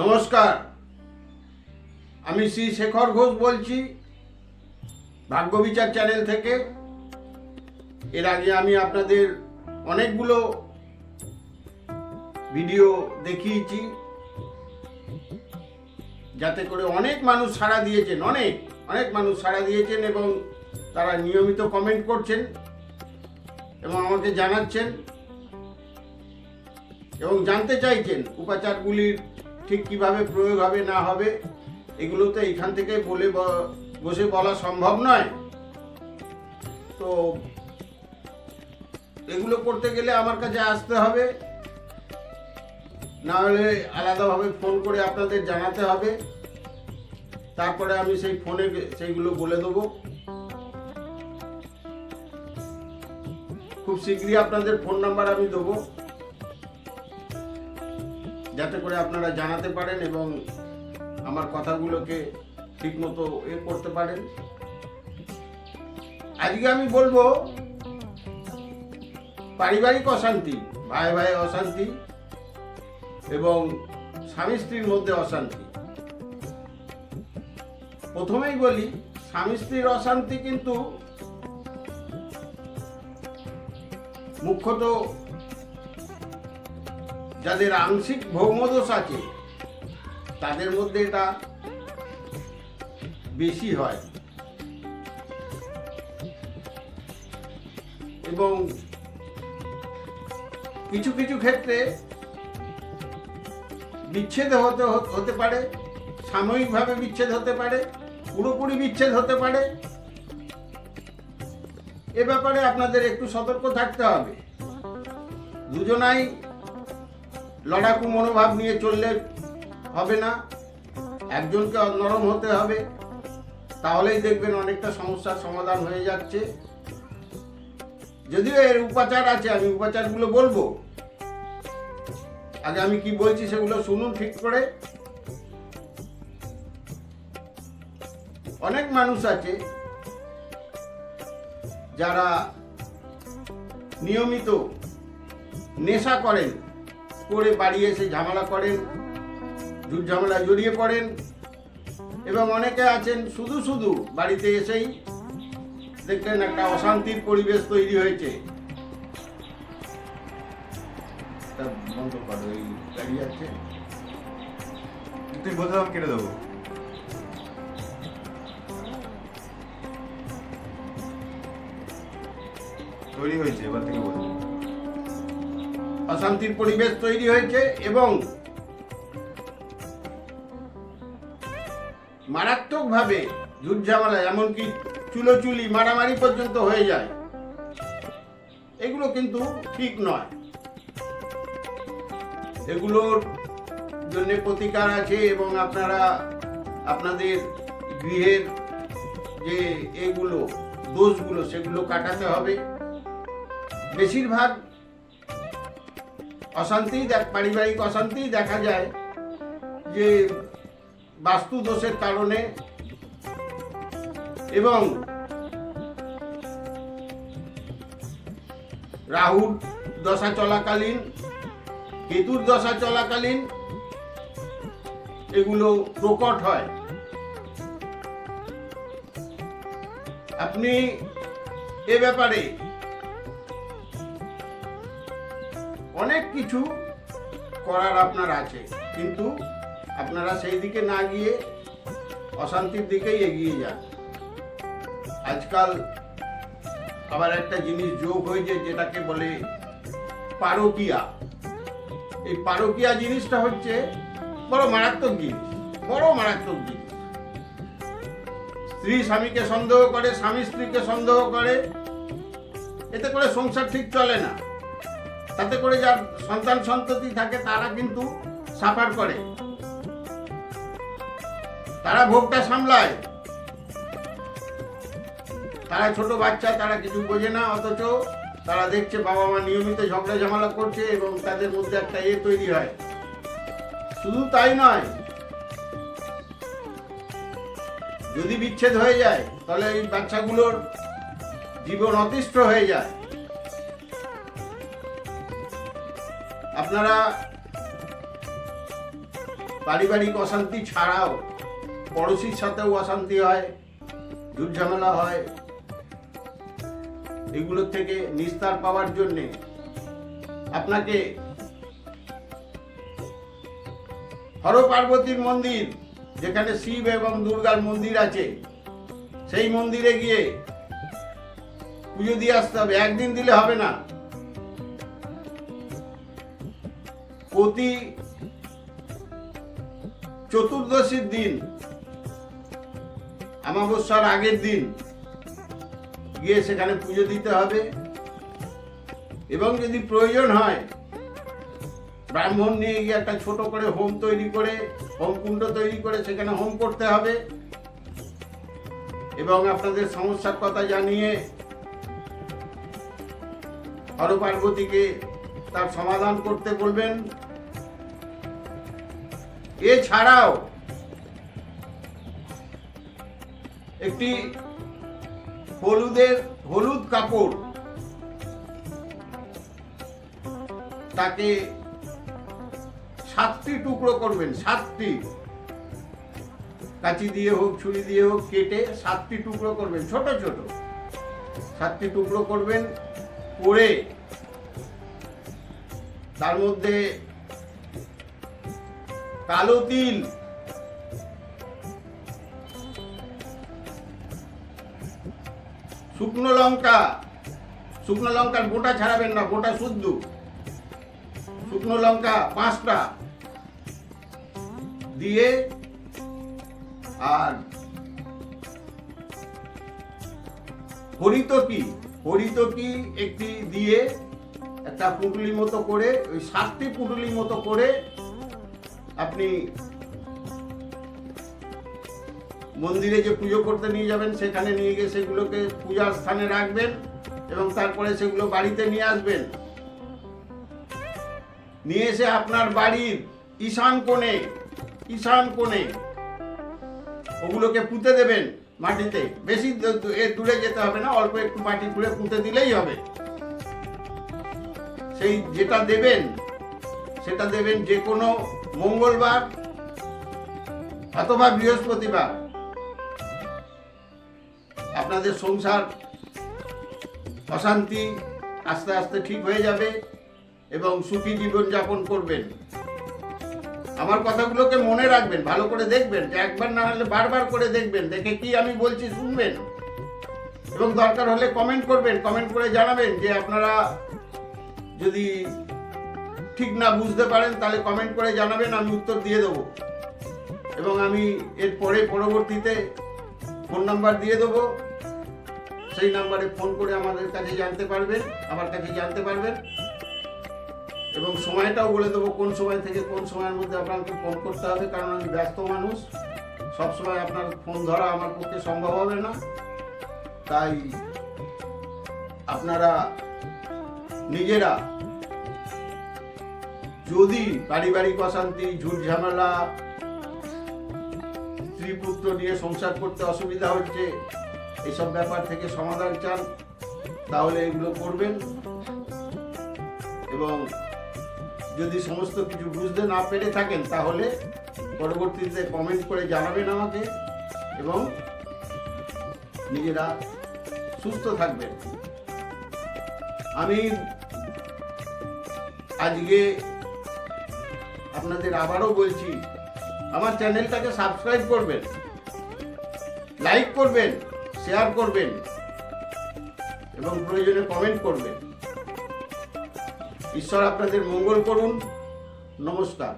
নমস্কার। আমি শ্রী শেখর ঘোষ বলছি ভাগ্যবিচার চ্যানেল থেকে। এর আগে আমি আপনাদের অনেকগুলো ভিডিও দেখিয়েছি, যাতে করে অনেক মানুষ সাড়া দিয়েছেন, অনেক অনেক মানুষ সাড়া দিয়েছেন এবং তারা নিয়মিত কমেন্ট করছেন এবং আমাকে জানাচ্ছেন এবং জানতে চাইছেন উপাচারগুলির ঠিক কীভাবে প্রয়োগ হবে, না হবে, এগুলো তো এখান থেকে বলে বসে বলা সম্ভব নয়। তো এগুলো করতে গেলে আমার কাছে আসতে হবে। না হলে আলাদাভাবে ফোন করে আপনাদের জানাতে হবে। তারপরে আমি সেই ফোনে সেইগুলো বলে দেবো। খুব শীঘ্রই আপনাদের ফোন নাম্বার আমি দেবো। যাতে করে আপনারা জানাতে পারেন এবং আমার কথাগুলোকে ঠিকমতো এ করতে পারেন। আজকে আমি বলব, পারিবারিক অশান্তি, ভাই ভাই অশান্তি এবং স্বামী স্ত্রীর মধ্যে অশান্তি। প্রথমেই বলি, স্বামী স্ত্রীর অশান্তি কিন্তু মুখ্যত যাদের আংশিক ভৌমদোষ আছে, তাদের মধ্যে এটা বেশি হয়। এবং কিছু কিছু ক্ষেত্রে বিচ্ছেদ হতে হতে পারে, সাময়িকভাবে বিচ্ছেদ হতে পারে, পুরোপুরি বিচ্ছেদ হতে পারে। এ ব্যাপারে আপনাদের একটু সতর্ক থাকতে হবে। দুজনাই লড়াকু মনোভাব নিয়ে চললে হবে না। একজনকে নরম হতে হবে। তাহলেই দেখবেন অনেকটা সমস্যার সমাধান হয়ে যাচ্ছে। যদিও এর উপাচার আছে, আমি উপাচারগুলো বলব। আগে আমি কি বলছি সেগুলো শুনুন ঠিক করে। অনেক মানুষ আছে যারা নিয়মিত নেশা করেন। করে বাড়ি এসে ঝামেলা করেন ঝামেলা জড়িয়ে পড়েন এবং অনেকে আছেন শুধু শুধু বাড়িতে এসেই দেখলেন একটা অশান্তির পরিবেশ তৈরি হয়েছে। তুই আমি কেটে দেবো। তৈরি হয়েছে, এবার থেকে বলব অশান্তির পরিবেশ তৈরি হয়েছে এবং মারাত্মকভাবে ঝুট ঝামেলা এমনকি চুলোচুলি, মারামারি পর্যন্ত হয়ে যায়। এগুলো কিন্তু ঠিক নয়। এগুলোর জন্য প্রতিকার আছে এবং আপনারা আপনাদের গৃহের যে এগুলো, দোষগুলো, সেগুলো কাটাতে হবে। বেশিরভাগ অশান্তি পারিবারিক অশান্তি দেখা যায় যে বাস্তু দোষের কারণে। এবং রাহুর দশা চলাকালীন, কেতুর দশা চলাকালীন এগুলো প্রকট হয়। আপনি এ ব্যাপারে কিছু করার আপনার আছে। কিন্তু আপনারা সেই দিকে না গিয়ে অশান্তির দিকেই এগিয়ে যান। আজকাল আবার একটা জিনিস যোগ হয়েছে যেটাকে বলে পারকিয়া। এই পারকিয়া জিনিসটা হচ্ছে বড় মারাত্মক জিনিস, বড় মারাত্মক জিনিস। স্ত্রী স্বামীকে সন্দেহ করে, স্বামী স্ত্রীকে সন্দেহ করে, এতে করে সংসার ঠিক চলে না। তাতে করে যার সন্তান সন্ততি থাকে, তারা কিন্তু সাফার করে। তারা ভোগটা সামলায়। তারা ছোট বাচ্চা, তারা কিছু বোঝে না, অথচ তারা দেখছে বাবা মা নিয়মিত ঝগড়া ঝামেলা করছে এবং তাদের মধ্যে একটা এ তৈরি হয়। শুধু তাই নয়, যদি বিচ্ছেদ হয়ে যায়, তাহলে এই বাচ্চাগুলোর জীবন অতিষ্ঠ হয়ে যায়। আপনারা পারিবারিক অশান্তি ছাড়াও পড়োশির সাথেও অশান্তি হয় ঝুট ঝামেলা হয়। এগুলোর থেকে নিস্তার পাওয়ার জন্যে আপনাকে হর পার্বতীর মন্দির, যেখানে শিব এবং দুর্গার মন্দির আছে, সেই মন্দিরে গিয়ে পুজো দিয়ে আসতে হবে। একদিন দিলে হবে না। প্রতি চতুর্দশীর দিন আমাবস্যার আগের দিন গিয়ে সেখানে পুজো দিতে হবে। এবং যদি প্রয়োজন হয়, ব্রাহ্মণ নিয়ে গিয়ে একটা ছোট করে হোম তৈরি করে, হোম কুণ্ড তৈরি করে সেখানে হোম করতে হবে। এবং আপনাদের সমস্যার কথা জানিয়ে হর পার্বতীকে তার সমাধান করতে বলবেন। এছাড়াও একটি হলুদের, হলুদ কাপড় তাকে সাতটি টুকরো করবেন, সাতটি। কাঁচি দিয়ে হোক, ছুরি দিয়ে হোক, কেটে সাতটি টুকরো করবেন, ছোট ছোট। সাতটি টুকরো করবেন, করে তার মধ্যে কালো তিল। শুকনো লঙ্কা। শুকনো লঙ্কার গোটা ছাড়াবেন না, গোটা শুদ্ধ। শুকনো লঙ্কা পাঁচটা। দিয়ে আর হরিতকি। হরিতকি একটি দিয়ে একটা পুটুলি মতো করে, ওই সাতটি পুটুলি মতো করে আপনি মন্দিরে যে পুজো করতে নিয়ে যাবেন, সেখানে নিয়ে গিয়ে সেগুলোকে পূজার স্থানে রাখবেন এবং তারপরে সেগুলো বাড়িতে নিয়ে আসবেন। নিয়ে এসে আপনার বাড়ির ঈশান কোণে ঈশান কোণে ওগুলোকে পুঁতে দেবেন মাটিতে। বেশি দূরে যেতে হবে না, অল্প একটু মাটি খুঁড়ে পুঁতে দিলেই হবে। সেই যেটা দেবেন, সেটা দেবেন যে কোনো মঙ্গলবার অথবা বৃহস্পতিবার। আপনাদের সংসার অশান্তি আস্তে আস্তে ঠিক হয়ে যাবে এবং সুখী জীবন যাপন করবেন। আমার কথাগুলোকে মনে রাখবেন, ভালো করে দেখবেন একবার না হলে বারবার করে দেখবেন, দেখে কি আমি বলছি শুনবেন। এবং দরকার হলে কমেন্ট করবেন কমেন্ট করে জানাবেন যে আপনারা যদি ঠিক না বুঝতে পারেন, তাহলে কমেন্ট করে জানাবেন, আমি উত্তর দিয়ে দেবো। এবং আমি এর পরে পরবর্তীতে ফোন নাম্বার দিয়ে দেবো। সেই নাম্বারে ফোন করে আমাদের কাছে জানতে পারবেন, আমার কাছে জানতে পারবেন। এবং সময়টাও বলে দেবো, কোন সময় থেকে কোন সময়ের মধ্যে আপনাকে ফোন করতে হবে, কারণ আমি ব্যস্ত মানুষ। সব সময় আপনার ফোন ধরা আমার পক্ষে সম্ভব হবে না। তাই আপনারা নিজেরা যদি পারিবারিক অশান্তি, ঝুট ঝামেলা, স্ত্রী পুত্র নিয়ে সংসার করতে অসুবিধা হচ্ছে, এসব ব্যাপার থেকে সমাধান চান, তাহলে এগুলো করবেন। এবং যদি সমস্ত কিছু বুঝতে না পেরে থাকেন, তাহলে পরবর্তীতে কমেন্ট করে জানাবেন আমাকে এবং নিজেরা সুস্থ থাকবেন। আমি আজকে আপনাদের আবারও বলছি, আমার চ্যানেলটাকে সাবস্ক্রাইব করবেন লাইক করবেন শেয়ার করবেন, এবং প্রয়োজনে কমেন্ট করবেন। ঈশ্বর আপনাদের মঙ্গল করুন। নমস্কার।